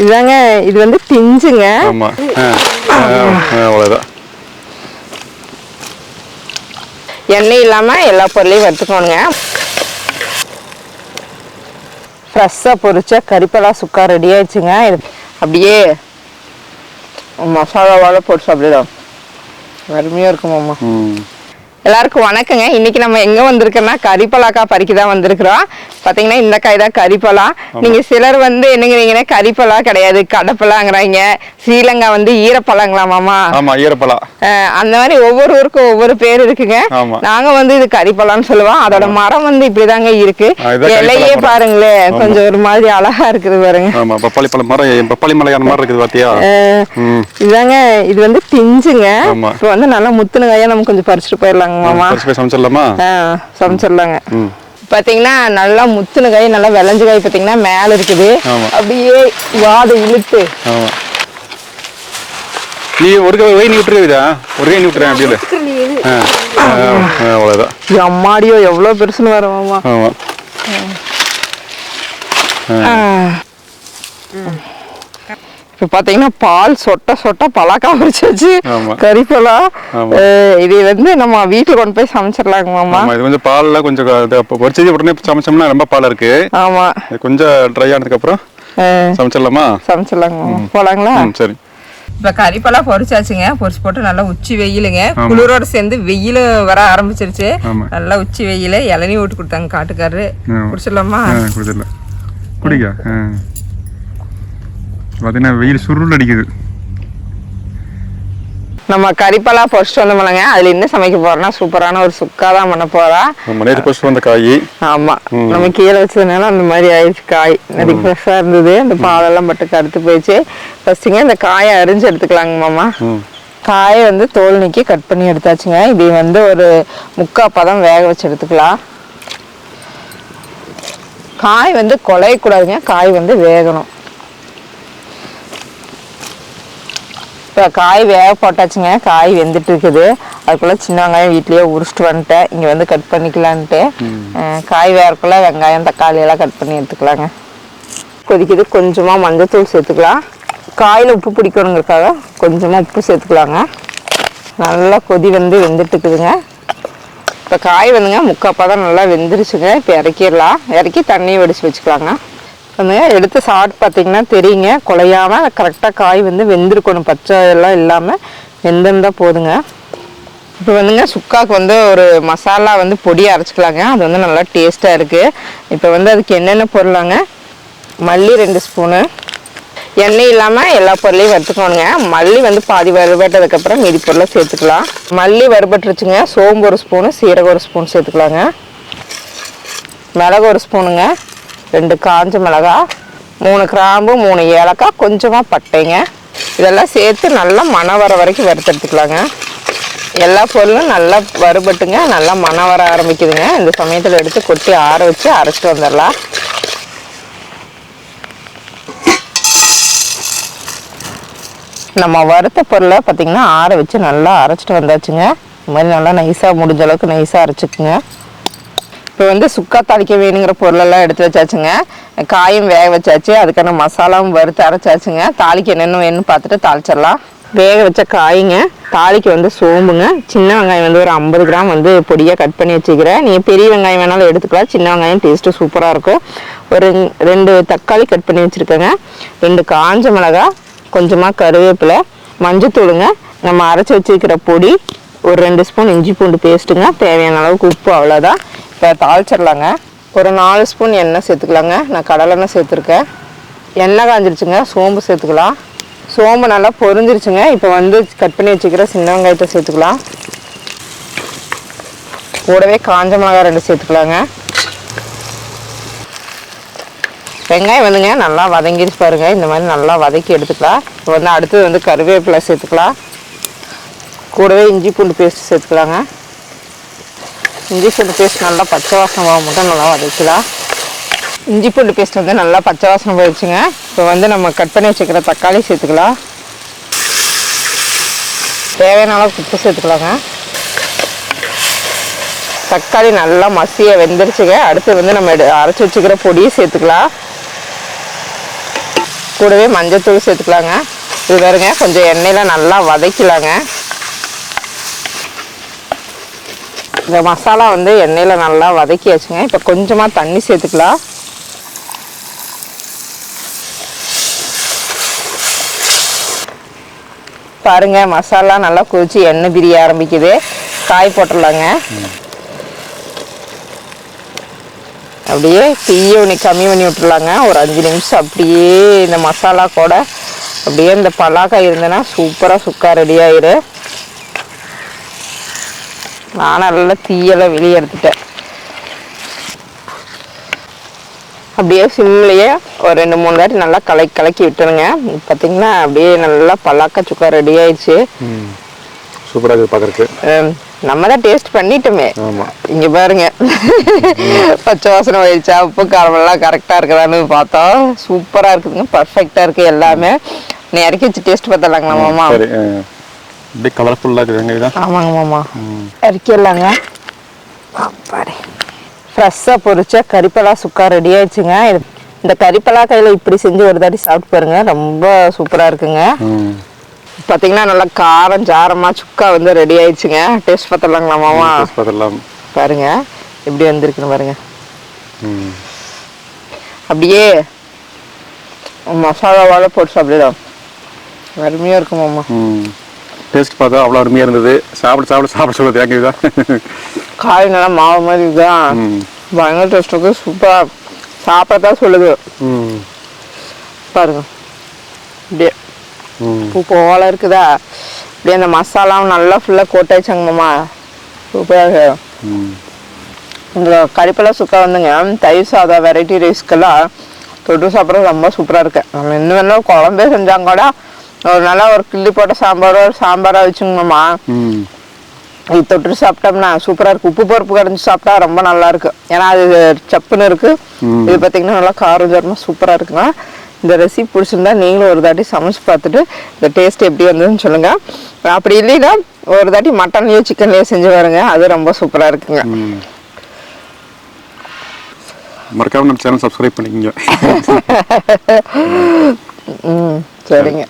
இதாங்க இது வந்து பிஞ்சுங்க ஆமா. அவ்வளவுதான். எண்ணெய் இல்லாம எல்லா பொருளையும் வறுத்துக்கணுங்க. ஃப்ரெஷ்ஷாக பொரிச்ச கறிப்பலா சுக்கா ரெடி ஆயிடுச்சுங்க. இது அப்படியே மசாலாவால போட்டு சாப்பிடலாம். அருமையாக இருக்குமாம்மா. எல்லாருக்கும் வணக்கங்க. இன்னைக்கு நம்ம எங்க வந்திருக்கோம்னா கறிப்பலாக்கா பறிக்க தான் வந்திருக்கிறோம். பாத்தீங்கன்னா இந்த காய் தான் கறிப்பலா. நீங்க சிலர் வந்து என்னங்கிறீங்கன்னா கறிப்பலா கிடையாது கடப்பலாங்கிறாங்க. ஸ்ரீலங்கா வந்து ஈரப்பழங்களாமாமா ஆமா ஈரப்பழா அஹ் அந்த மாதிரி ஒவ்வொரு ஊருக்கும் ஒவ்வொரு பேர் இருக்குங்க. நாங்க வந்து இது கறிப்பலான்னு சொல்லுவோம். அதோட மரம் வந்து இப்படிதாங்க இருக்கு. இலையே மரம். பாருங்களேன். கொஞ்சம் ஒரு மாதிரி அழகா இருக்குது பாருங்க. ஆமா பப்பாளி பழம் மரம் பப்பாளி மலையான மாதிரி இருக்குது ம். இதாங்க இது வந்து பிஞ்சுங்க. இப்போ வந்து நல்லா முத்துன நம்ம கொஞ்சம் பறிச்சுட்டு போயிடலாங்க. மாமா பறிச்சு போய் சமைச்சிடலாமா? சமைச்சிடலாங்க. நல்லா முத்துன காய் நல்லா விளைஞ்ச காய் பாத்தீங்கன்னா மேல இருக்குது. அப்படியே வாத இழுத்து. நீ ஒரு கை வெய் நீ விட்டுருவிதா ஒரு கை நீ விட்டுறேன் அப்படியே இது. அம்மாடியோ எவ்வளவு பெருசுன்னு வரும் மாமா. ஆமா. இப்ப பாத்தீங்கன்னா பால் சொட்ட சொட்ட பலாக்கா பறிச்சாச்சு. ஆமா. கறிப்பலா. இது வந்து நம்ம வீட்டுல கொண்டு போய் சமைச்சிடலாங்க மாமா. ஆமா இது கொஞ்சம் பால்ல கொஞ்சம் பொரிச்சது உடனே சமைச்சோம்னா ரொம்ப பாலா இருக்கு. ஆமா. இது கொஞ்சம் ட்ரை ஆனதுக்கு அப்புறம் சமைச்சிடலாமா? சமைச்சிடலாங்க போலாங்களா? சரி. இப்ப கறிப்பலா பொரிச்சாச்சுங்க பொரிச்சு போட்டு நல்லா உச்சி வெயிலுங்க. குளிரோட சேர்ந்து வெயில் வர ஆரம்பிச்சிருச்சு. நல்லா உச்சி வெயில. இளநீ விட்டு கொடுத்தாங்க காட்டுக்காரரு. குடிச்சிடலாமா? குடிக்க பார்த்தீங்கன்னா வெயில் சுருள் அடிக்குது. நம்ம கறிப்பலா பொரிச்சிட்டு வந்தோம்லங்க அதுல என்ன சமைக்க போறோம்னா சூப்பரான ஒரு சுக்கா தான் பண்ண போறா. நம்ம நேற்று ஃபர்ஸ்ட் வந்த காய். ஆமா. நம்ம கீழே வச்சதுனால அந்த மாதிரி ஆயிடுச்சு காய். நிறைய ஃப்ரெஷ்ஷாக இருந்தது. இந்த பாலெல்லாம் பட்டு கருத்து போயிடுச்சு. ஃபர்ஸ்ட்டுங்க இந்த காயை அரிஞ்சு எடுத்துக்கலாங்க மாமா. காயை வந்து தோல் நீக்கி கட் பண்ணி எடுத்தாச்சுங்க. இது வந்து ஒரு முக்கா பதம் வேக வச்சு எடுத்துக்கலாம். காய் வந்து குலையக்கூடாதுங்க காய் வந்து வேகணும். இப்போ காய் வேக போட்டாச்சுங்க. காய் வெந்துட்டு இருக்குது அதுக்குள்ள சின்ன வெங்காயம் வீட்லயே உரிச்சிட்டு வந்துட்டேன். இங்கே வந்து கட் பண்ணிக்கலான்ட்டு. காய் வேறக்குள்ள வெங்காயம் தக்காளி எல்லாம் கட் பண்ணி எடுத்துக்கலாங்க. கொதிக்குது. கொஞ்சமாக மஞ்சத்தூள் சேர்த்துக்கலாம். காயில் உப்பு பிடிக்கணுங்கிறதுக்காக கொஞ்சமாக உப்பு சேர்த்துக்கலாங்க. நல்லா கொதி வந்து வெந்துட்டு இருக்குதுங்க இப்போ காய் வந்துங்க முக்கால் பதம் நல்லா வெந்துருச்சுங்க. இப்போ இறக்கிடலாம். இறக்கி தண்ணியை வடித்து வச்சுக்கலாங்க. வந்து எடுத்து சாப்பிட்டு பார்த்தீங்கன்னா தெரியுங்க. குலையாம கரெக்டாக காய் வந்து வெந்திருக்கணும். பச்சை எல்லாம் இல்லாமல் வெந்திருந்தால் போதுங்க. இப்போ வந்துங்க சுக்காவுக்கு வந்து ஒரு மசாலா வந்து பொடி அரைச்சிக்கலாங்க. அது வந்து நல்லா டேஸ்ட்டாக இருக்குது இப்போ வந்து அதுக்கு என்னென்ன பொருளாங்க? மல்லி ரெண்டு ஸ்பூனு. எண்ணெய் இல்லாமல் எல்லா பொருளையும் வறுத்துக்கணுங்க. மல்லி வந்து பாதி வறுபட்டதுக்கப்புறம் மீதி பொருளை சேர்த்துக்கலாம். மல்லி வறுபட்டுருச்சுங்க. சோம்பு ஒரு ஸ்பூனு சீரகம் ஒரு ஸ்பூன் சேர்த்துக்கலாங்க. மிளகு ஒரு ஸ்பூனுங்க. ரெண்டு காஞ்ச மிளகா மூணு கிராம்பு மூணு ஏலக்காய் கொஞ்சமாக பட்டைங்க. இதெல்லாம் சேர்த்து நல்லா மணம் வர வரைக்கும் வறுத்தெடுத்துக்கலாங்க எல்லா பொருளும் நல்லா வறுபட்டுங்க நல்லா மணம் வர ஆரம்பிக்குதுங்க. இந்த சமயத்தில் எடுத்து கொட்டி ஆற வச்சு அரைச்சிட்டு வந்துடலாம். நம்ம வறுத்த பொருளை பார்த்தீங்கன்னா ஆற வச்சு நல்லா அரைச்சிட்டு வந்தாச்சுங்க. இது மாதிரி நல்லா நைஸாக முடிஞ்ச அளவுக்கு நைஸாக அரைச்சிக்குங்க. இப்போ வந்து சுக்கா தாளிக்க வேணுங்கிற பொருளெல்லாம் எடுத்து வச்சாச்சுங்க. காயும் வேக வச்சாச்சு. அதுக்கான மசாலாவும் வறுத்து அரைச்சாச்சுங்க. தாளிக்கு என்னென்ன வேணும்னு பார்த்துட்டு தாளிச்சிடலாம். வேக வச்ச காய்ங்க தாளிக்கு வந்து சோம்புங்க. சின்ன வெங்காயம் வந்து ஒரு ஐம்பது கிராம் வந்து பொடியாக கட் பண்ணி வச்சுக்கிறேன். நீங்கள் பெரிய வெங்காயம் வேணாலும் எடுத்துக்கலாம். சின்ன வெங்காயம் டேஸ்ட்டு சூப்பராக இருக்கும். ஒரு ரெண்டு தக்காளி கட் பண்ணி வச்சுருக்கேங்க. ரெண்டு காஞ்ச மிளகா கொஞ்சமாக கருவேப்பிலை மஞ்சத்தூளுங்க. நம்ம அரைச்சி வச்சிருக்கிற பொடி ஒரு ரெண்டு ஸ்பூன் இஞ்சி பூண்டு பேஸ்ட்டுங்க. தேவையான அளவுக்கு உப்பு அவ்வளோதான் இப்போ தாளிச்சிடலாங்க. ஒரு நாலு ஸ்பூன் எண்ணெய் சேர்த்துக்கலாங்க. நான் கடலெண்ணெய் சேர்த்துருக்கேன். எண்ணெய் காஞ்சிருச்சுங்க. சோம்பு சேர்த்துக்கலாம். சோம்பு நல்லா பொரிஞ்சிருச்சுங்க. இப்போ வந்து கட் பண்ணி வச்சுக்கிற சின்ன வெங்காயத்தை சேர்த்துக்கலாம். கூடவே காஞ்ச மிளகாய் ரெண்டு சேர்த்துக்கலாங்க. வெங்காயம் வந்துங்க நல்லா வதங்கிடுச்சு பாருங்க. இந்த மாதிரி நல்லா வதக்கி எடுத்துக்கலாம். இப்போ வந்து அடுத்தது வந்து கருவேப்பிலை சேர்த்துக்கலாம். கூடவே இஞ்சி பூண்டு பேஸ்ட் சேர்த்துக்கலாங்க. இஞ்சி பூண்டு பேஸ்ட் நல்லா பச்சை வாசனை போக மட்டும் நல்லா வதக்கலாம் இஞ்சி பூண்டு பேஸ்ட் வந்து நல்லா பச்சை வாசனை போயிடுச்சுங்க. இப்போ வந்து நம்ம கட் பண்ணி வச்சுக்கிற தக்காளி சேர்த்துக்கலாம். தேவையான அளவுக்கு உப்பு சேர்த்துக்கலாங்க. தக்காளி நல்லா மசிய வெந்துருச்சுங்க. அடுத்து வந்து நம்ம எடு- அரைச்சி வச்சுக்கிற பொடியை சேர்த்துக்கலாம். கூடவே மஞ்சத்தூள் சேர்த்துக்கலாங்க. இது பாருங்க கொஞ்சம் எண்ணெயில் நல்லா வதக்கலாங்க இந்த மசாலா வந்து எண்ணெயில் நல்லா வதக்கியாச்சுங்க. இப்போ கொஞ்சமாக தண்ணி சேர்த்துக்கலாம். பாருங்க மசாலா நல்லா கொதிச்சு எண்ணெய் பிரிய ஆரம்பிக்குது. காய் போட்டுடலாங்க. அப்படியே தீயை ஒன்று கம்மி பண்ணி விட்டுறலாங்க ஒரு அஞ்சு நிமிஷம் அப்படியே இந்த மசாலா கூட அப்படியே இந்த பலாக்காய் இருந்ததுன்னா சூப்பராக சுக்கா ரெடி ஆயிரு. நான் நல்லா தீயெல்லாம் வெளியே எடுத்துட்டேன். அப்படியே சிம்லேயே ஒரு ரெண்டு மூணு வாட்டி நல்லா கலக்கி கலக்கி விட்டுருங்க. பார்த்தீங்கன்னா அப்படியே நல்லா பலாக்கா சுக்கா ரெடி ஆயிடுச்சு. சூப்பராக இருக்குது பார்க்குறக்கு நம்ம தான் டேஸ்ட் பண்ணிட்டோமே. இங்க பாருங்க. பச்சை வாசனை போயிடுச்சா உப்பு காரம் எல்லாம் கரெக்டா இருக்குதான்னு பார்த்தோம். சூப்பரா இருக்குதுங்க பர்ஃபெக்டா இருக்கு எல்லாமே. நீ இறக்கி வச்சு டேஸ்ட் பார்த்தலாங்களா மாமா. அப்படியே கலர்ஃபுல்லாக இருக்குது வெங்காயம் தான் ஆமாங்க மாமா இறக்கிடலாங்க. பாரு. ஃப்ரெஷ்ஷாக பொரிச்ச கறிப்பலா சுக்கா ரெடி ஆயிடுச்சுங்க. இந்த கறிப்பலா கையில் இப்படி செஞ்சு ஒரு தாட்டி சாப்பிட்டு பாருங்க. ரொம்ப சூப்பராக இருக்குங்க. பார்த்தீங்கன்னா நல்லா காரம் ஜாரமாக சுக்கா வந்து ரெடி ஆயிடுச்சுங்க. டேஸ்ட் பார்த்தலாங்களா மாமா? டேஸ்ட் பார்த்துடலாம். பாருங்க. எப்படி வந்திருக்குன்னு பாருங்க. அப்படியே மசாலாவால போட்டு சாப்பிடலாம். அருமையாக இருக்கும் மாமா டேஸ்ட் பார்த்தா அவ்வளோ அருமையாக இருந்தது. சாப்பிட சாப்பிட சாப்பிட சொல்லுது தேங்க்யூ தான் காய் நல்லா மாவு மாதிரி ம். பயங்கர டேஸ்ட் இருக்கு சூப்பராக சாப்பிடத்தான் சொல்லுது. ம். பாருங்க. அப்படியே பூ போல இருக்குதா? அப்படியே அந்த மசாலாவும் நல்லா ஃபுல்லாக கோட்டாயிச்சாங்க மாமா. சூப்பராக இந்த கறிப்பெல்லாம் சுக்கா வந்துங்க. தயிர் சாதம் வெரைட்டி ரைஸ்க்கெல்லாம் தொட்டு சாப்பிட்றது ரொம்ப சூப்பராக இருக்கு. நம்ம இன்னும் வேணாலும் குழம்பே செஞ்சாங்க கூட ஒரு நல்லா ஒரு கிள்ளி போட்ட சாம்பாரோ ஒரு சாம்பாராக வச்சுங்கம்மா இது தொட்டு சாப்பிட்டோம்னா சூப்பராக இருக்கு. உப்பு பருப்பு கடைஞ்சி சாப்பிட்டா ரொம்ப நல்லா இருக்கு. ஏன்னா அது சப்புன்னு இருக்கு. ம். இது பார்த்தீங்கன்னா நல்லா காரம் ஜரமாக சூப்பராக இருக்குங்க இந்த ரெசிபி பிடிச்சிருந்தா நீங்களும் ஒரு தாட்டி சமைச்சு பார்த்துட்டு இந்த டேஸ்ட் எப்படி வந்ததுன்னு சொல்லுங்க. அப்படி இல்லைன்னா ஒரு தாட்டி மட்டன்லேயோ சிக்கன்லேயோ செஞ்சு பாருங்க. அது ரொம்ப சூப்பராக இருக்குங்க. மறக்காம நம்ம சேனல் சப்ஸ்கிரைப் பண்ணிக்கோங்க. சரிங்க.